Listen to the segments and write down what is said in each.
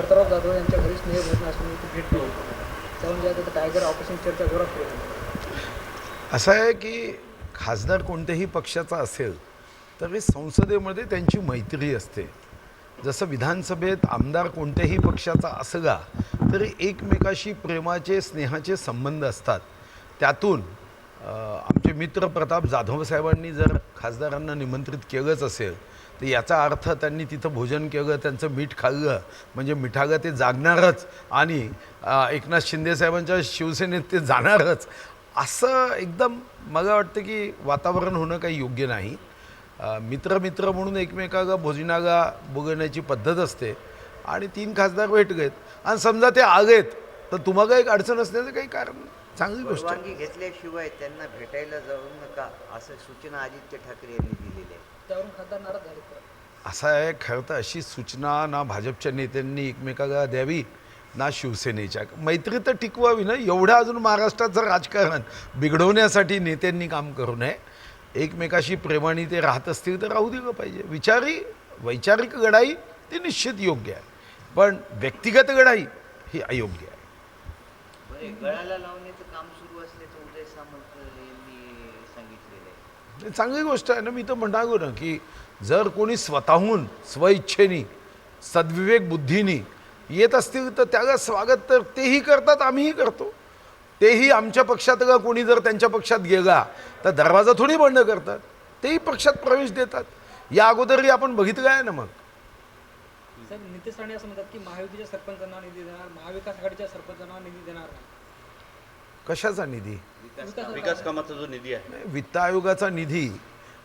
परतराव जाधव यांच्या घरी स्नेह भेटणं असं ती भेट दिली त्यामुळे आता टायगर ऑपरेशन चर्चा जोरात सुरू असं आहे की खासदार कोणत्याही पक्षाचा असेल तरी संसदेमध्ये त्यांची मैत्री असते. जसं विधानसभेत आमदार कोणत्याही पक्षाचा असला तरी एकमेकाशी प्रेमाचे स्नेहाचे संबंध असतात. त्यातून आमचे मित्र प्रताप जाधव साहेबांनी जर खासदारांना निमंत्रित केलंच असेल तर याचा अर्थ त्यांनी तिथं भोजन केलं त्यांचं मीठ खाल्लं. म्हणजे मिठागं ते जागणारच आणि एकनाथ शिंदेसाहेबांच्या शिवसेनेत ते जाणारच. असं एकदम मला वाटतं की वातावरण होणं काही योग्य नाही. मित्र मित्र म्हणून एकमेकाला भोजनाला बोगवण्याची पद्धत असते आणि तीन खासदार भेट भेटलेत आणि समजा ते आलेत तर तुम्हाला एक अडचण असण्याचं काही कारण नाही. चांगली गोष्ट. परवानगी घेतल्याशिवाय त्यांना भेटायला जाऊ नका असं सूचना आदित्य ठाकरे यांनी दिलेली आहे. त्यावरून खासदार नाराज झाले परत. असं आहे खरं तर अशी सूचना ना भाजपच्या नेत्यांनी एकमेकाला द्यावी ना शिवसेनेच्या. मैत्री तर टिकवावी ना एवढं अजून महाराष्ट्राचं राजकारण बिघडवण्यासाठी नेत्यांनी काम करू नये. एकमेकाशी प्रेमाने ते राहत असतील तर राहू दिलं पाहिजे. विचारी वैचारिक लढाई ती निश्चित योग्य आहे. पण व्यक्तिगत लढाई ही अयोग्य आहे. बरे गळाला लावण्याचं काम सुरू असल्याचं उदय सामंत यांनी सांगितलेलं आहे. हे चांगली गोष्ट आहे ना मी तर म्हणालो ना की जर कोणी स्वतःहून स्वइच्छेनी सद्विवेक बुद्धीनी येत असतील तर त्याला स्वागत तर तेही करतात आम्हीही करतो. तेही आमच्या पक्षातला कोणी जर त्यांच्या पक्षात गेला तर दरवाजा थोडी बंद करतात. तेही पक्षात प्रवेश देतात. या अगोदरही आपण बघितलं आहे ना मग. नितेश राणे असं म्हणतात की महायुतीच्या सरपंचांना निधी देणार महाविकास आघाडीच्या सरपंचांना निधी देणार नाही. कशाचा निधी? विकास- कामाचा जो निधी आहे. नाही, वित्त आयोगाचा निधी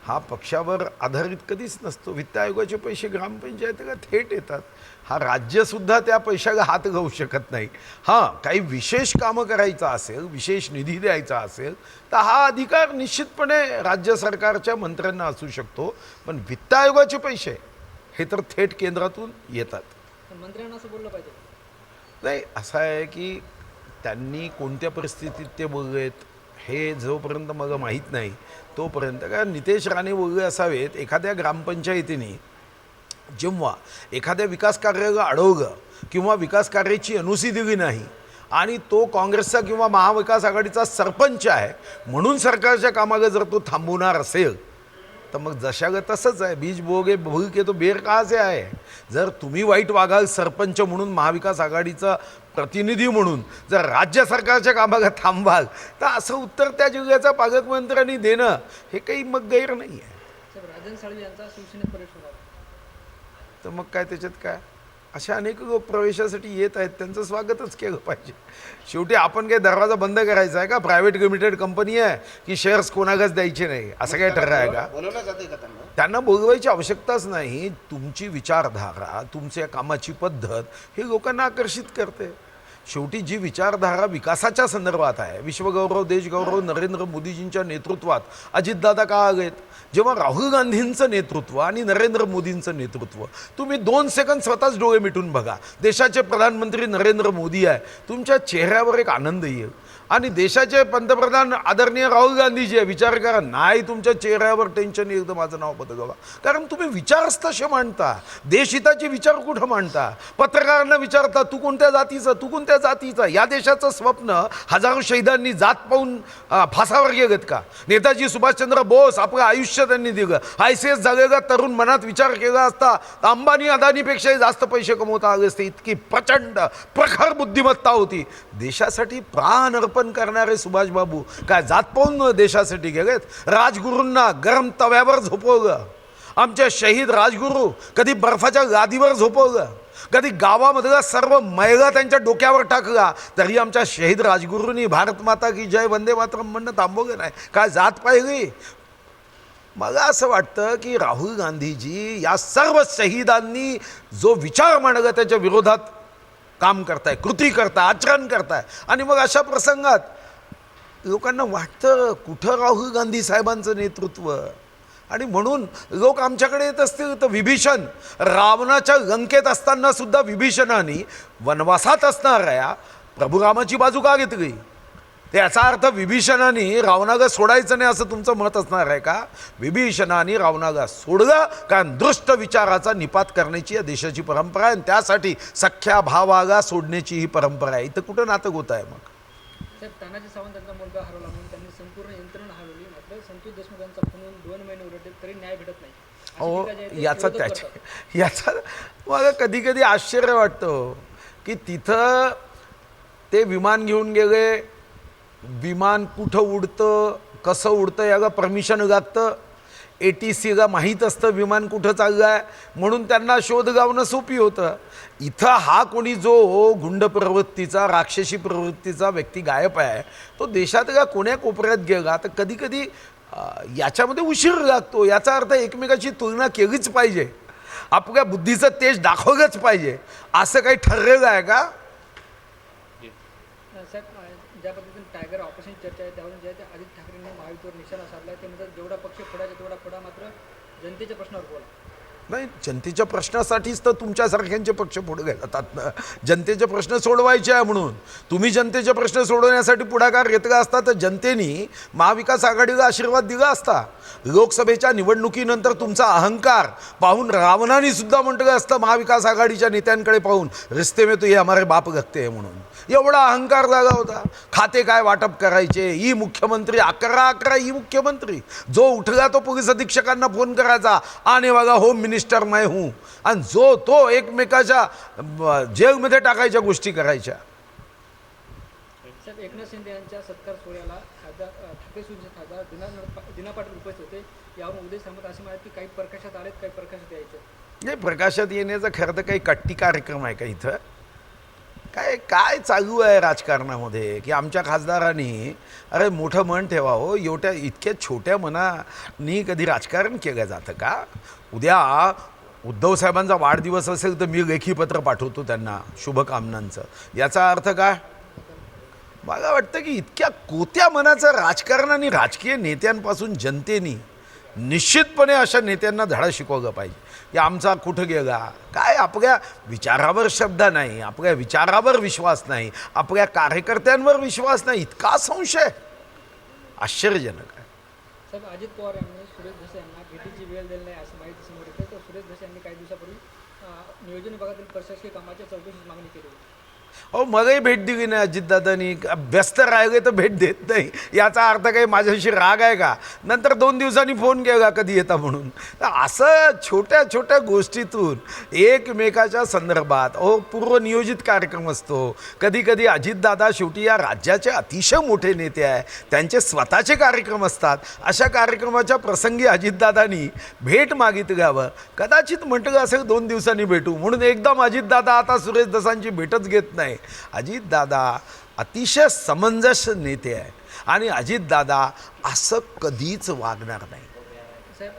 हा पक्षावर आधारित कधीच नसतो. वित्त आयोगाचे पैसे ग्रामपंचायतीला थेट येतात? हा राज्यसुद्धा त्या पैशाला हात घालू शकत नाही. हां काही विशेष कामं करायचं असेल विशेष निधी द्यायचा असेल तर हा अधिकार निश्चितपणे राज्य सरकारच्या मंत्र्यांना असू शकतो. पण वित्त आयोगाचे पैसे हे तर थेट केंद्रातून येतात. मंत्र्यांना असं बोललं पाहिजे. नाही असं आहे की त्यांनी कोणत्या परिस्थितीत ते बोललेत हे जोपर्यंत मला माहीत नाही तोपर्यंत कारण नितेश राणे बोलले असावेत एखाद्या ग्रामपंचायतीने जेव्हा एखाद्या विकास कार्याला अडवलं किंवा विकास कार्याची अनुसी दिली नाही आणि तो काँग्रेसचा किंवा महाविकास आघाडीचा सरपंच आहे म्हणून सरकारच्या कामाला जर तो थांबवणार असेल तर मग जशागं तसंच आहे. बीज बोगे भूल के तो बेर कहाचे आहे. जर तुम्ही वाईट वागाल सरपंच म्हणून महाविकास आघाडीचा प्रतिनिधी म्हणून जर राज्य सरकारच्या कामाला थांबाल तर असं उत्तर त्या जिल्ह्याच्या पालकमंत्र्यांनी देणं हे काही मग गैर नाही आहे तर मग काय त्याच्यात काय? अशा अनेक लोक प्रवेशासाठी येत आहेत. त्यांचं स्वागतच केलं पाहिजे. शेवटी आपण काय दरवाजा बंद करायचा आहे का? प्रायव्हेट लिमिटेड कंपनी आहे की शेअर्स कोणालाच द्यायचे नाही? असं काय ठरलं आहे का? त्यांना बोलवायची आवश्यकताच नाही. तुमची विचारधारा तुमच्या कामाची पद्धत हे लोकांना आकर्षित करते. शेवटी जी विचारधारा विकासाच्या संदर्भात आहे विश्वगौरव देशगौरव नरेंद्र मोदीजींच्या नेतृत्वात अजितदादा का आहेत? जेव्हा राहुल गांधींचं नेतृत्व आणि नरेंद्र मोदींचं नेतृत्व तुम्ही दोन सेकंद स्वतःच डोळे मिटून बघा. देशाचे प्रधानमंत्री नरेंद्र मोदी आहे. तुमच्या चेहऱ्यावर एक आनंद येईल आणि देशाचे पंतप्रधान आदरणीय राहुल गांधीजी विचार करा नाही तुमच्या चेहऱ्यावर टेन्शन येईल माझं नाव बदलवा कारण तुम्ही विचारच तसे मांडता देशहिताचे विचार कुठं मांडता? पत्रकारांना विचारता तू कोणत्या जातीचा? तू कोणत्या जातीचा? या देशाचं स्वप्न हजारो शहीदांनी जात पाहून फासावर गेलेत का? नेताजी सुभाषचंद्र बोस आपलं आयुष्य त्यांनी दिलं. आय सी एस झालेला तरुण मनात विचार केला असता तर अंबानी अदानीपेक्षाही जास्त पैसे कमवता आले असते. इतकी प्रचंड प्रखर बुद्धिमत्ता होती. देशासाठी प्राण अर्पण करणारे सुभाषबाबू काय जात पाहून देशासाठी गेलेत? राजगुरूंना गरम तव्यावर झोपवलं. आमच्या शहीद राजगुरू कधी बर्फाच्या गादीवर झोपवलं. कधी गावामधला सर्व मैला त्यांच्या डोक्यावर टाकला. तरी आमच्या शहीद राजगुरूंनी भारत माता की जय वंदे मातरम म्हणणं थांबवलं नाही. काय जात पाहिली? मला असं वाटतं की राहुल गांधीजी या सर्व शहीदांनी जो विचार मांडला त्याच्या विरोधात काम करताय कृती करताय आचरण करताय. आणि मग अशा प्रसंगात लोकांना वाटतं कुठं राहुल गांधी साहेबांचं नेतृत्व? आणि म्हणून लोक आमच्याकडे येत असतील तर विभीषण. रावणाच्या लंकेत असताना सुद्धा विभीषणाने वनवासात असणाऱ्या प्रभू रामाची बाजू का घेतली? तर याचा अर्थ विभीषणाने रावणागा सोडायचं नाही असं तुमचं मत असणार आहे का? विभीषणाने रावणागा सोडलं कारण दृष्ट विचाराचा निपात करण्याची या देशाची परंपरा आहे आणि त्यासाठी सख्या भावागा सोडण्याची ही परंपरा आहे. इथं कुठं नाटक होत आहे मग? तानाजी सावंत यांचा मुलगा हरवला म्हणून त्यांनी संपूर्ण यंत्रणा हरवली. मात्र संतोष देशमुख यांचा फोन दोन महिने उलटले तरी न्याय भेटत नाही. अशी अहो टीका जी आहे ती याचा विरोधक त्याच्या. याचा मला कधी कधी आश्चर्य वाटतं की तिथं ते विमान घेऊन गेले विमान कुठं उडतं कसं उडतं याला परमिशन लागतं ए टी सीला माहीत असतं विमान कुठं चाललं आहे म्हणून त्यांना शोध लावणं सोपी होतं. इथं हा कोणी जो हो गुंड प्रवृत्तीचा राक्षसी प्रवृत्तीचा व्यक्ती गायब आहे तो देशातल्या कोण्या कोपऱ्यात गेला तर कधीकधी याच्यामध्ये उशीर लागतो. याचा अर्थ एकमेकाची तुलना केलीच पाहिजे. आपल्या बुद्धीचं तेज दाखवलंच पाहिजे. असं काही ठरलेलं आहे का? ज्या पद्धतीने टायगर ऑपरेशन चर्चा आहे त्यावरून जे आहे आदित्य ठाकरेंनी महायुतीवर निशाणा साधला आहे ते म्हणतात जेवढा पक्ष फोडायचा तेवढा फोडा मात्र जनतेच्या प्रश्नावर बोला. नाही जनतेच्या प्रश्नासाठीच तर तुमच्यासारख्यांचे पक्ष पुढे घेतात ना जनतेचे प्रश्न सोडवायचे आहे म्हणून. तुम्ही जनतेचे प्रश्न सोडवण्यासाठी पुढाकार घेतला असता तर जनतेने महाविकास आघाडीला आशीर्वाद दिला असता. लोकसभेच्या निवडणुकीनंतर तुमचा अहंकार पाहून रावणाने सुद्धा म्हटलं असतं महाविकास आघाडीच्या नेत्यांकडे पाहून. रिस्ते में तो ये हमारे बाप गगते म्हणून. एवढा अहंकार जागा होता. खाते काय वाटप करायचे? ई मुख्यमंत्री अकरा अकरा ई मुख्यमंत्री. जो उठला तो पोलीस अधीक्षकांना फोन करायचा. आणि बघा होम मिनिस्टर मैं हूँ. आणि जो तो एकमेकाच्या जेलमध्ये टाकायच्या गोष्टी करायच्या. साहेब एकनाथ शिंदे यांच्या सत्कार सोहळ्याला खासदार अं, ठाकरे सुरचे खासदार दिना दिना पाटील उपस्थित होते. यावरून उदय सामंत असे म्हणतात की काही प्रकाशात आलेत काही प्रकाशात यायचे. नाही प्रकाशात येण्याचा खरं तर काही कट्टी कार्यक्रम आहे का इथं? काय काय चालू आहे राजकारणामध्ये? की आमच्या खासदारांनी अरे मोठं मन ठेवा हो एवढ्या इतक्या छोट्या मनानी कधी राजकारण केलं जातं का? उद्या उद्धव साहेबांचा वाढदिवस असेल तर मी लेखीपत्र पाठवतो त्यांना शुभकामनांचं. याचा अर्थ काय? मला वाटतं की इतक्या कोत्या मनाचं राजकारण आणि राजकीय नेत्यांपासून जनतेनी निश्चितपणे अशा नेत्यांना धडा शिकवलं पाहिजे. की आमचा कुठं गेला? काय आपल्या विचारावर शब्द नाही आपल्या विचारावर विश्वास नाही आपल्या कार्यकर्त्यांवर विश्वास नाही इतका संशय. आश्चर्यजनक आहे. साहेब अजित पवार यांनी सुरेश धसे यांना भेटीची वेळ दिली नाही असं माहिती समोर येते. तर सुरेश धसे यांनी काही दिवसापूर्वी नियोजन विभागातील प्रशासकीय कामाच्या चौकशीची मागणी केली होती. अहो मलाही भेट दिली नाही अजितदादांनी. व्यस्त राहिले तर भेट देत नाही. याचा अर्थ काही माझ्याशी राग आहे का? नंतर दोन दिवसांनी फोन केला कधी येता म्हणून. तर असं छोट्या छोट्या गोष्टीतून एकमेकाच्या संदर्भात अहो पूर्वनियोजित कार्यक्रम असतो. कधी कधी अजितदादा शेवटी या राज्याचे अतिशय मोठे नेते आहे. त्यांचे स्वतःचे कार्यक्रम असतात. अशा कार्यक्रमाच्या प्रसंगी अजितदादांनी भेट मागितल्यावर कदाचित म्हटलं असेल दोन दिवसांनी भेटू. म्हणून एकदम अजितदादा आता सुरेश दसांची भेटच घेत नाही. नाही अजितदादा अतिशय समंजस नेते आहे. आणि अजितदादा असं कधीच वागणार नाही. साहेब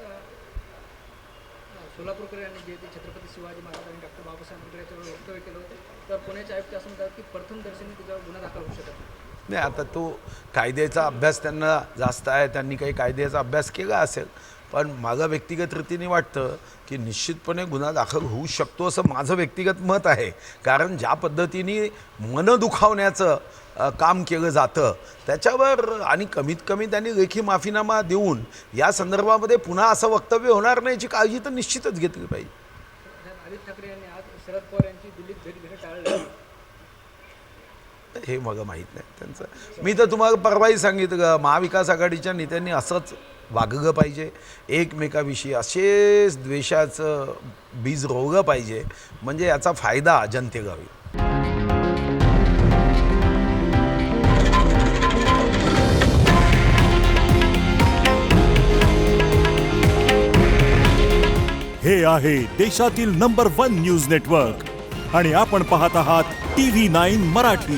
सोलापूरकर यांनी जे ते छत्रपती शिवाजी महाराज आणि डॉक्टर बाबासाहेब आंबेडकर याच्यावर वक्तव्य केलं होतं. तर पुण्याचे आयुक्त असं म्हणतात की प्रथम दर्शनी त्याच्यावर गुन्हा दाखल होऊ शकत नाही. नाही आता तो कायद्याचा अभ्यास त्यांना जास्त आहे त्यांनी काही कायद्याचा अभ्यास केला असेल पण माझं व्यक्तिगत रीतीने वाटतं की निश्चितपणे गुन्हा दाखल होऊ शकतो असं माझं व्यक्तिगत मत आहे. कारण ज्या पद्धतीने मन दुखावण्याचं काम केलं जातं त्याच्यावर आणि कमीत कमी त्यांनी लेखी माफीनामा देऊन या संदर्भामध्ये पुन्हा असं वक्तव्य होणार नाही याची काळजी तर निश्चितच घेतली पाहिजे साहेब आदित्य ठाकरे यांनी आज शरद पवार यांची दिल्लीत भेट घेणं टाळलं हे मला माहीत नाही त्यांचं. मी तर तुम्हाला परवाही सांगितलं महाविकास आघाडीच्या नेत्यांनी असंच वागलं पाहिजे. एकमेकाविषयी असेच द्वेषाचं बीज रोवलं पाहिजे. म्हणजे याचा फायदा जनतेला होईल हे आहे देशातील नंबर वन न्यूज नेटवर्क आणि आपण पाहत आहात टी व्ही नाईन मराठी.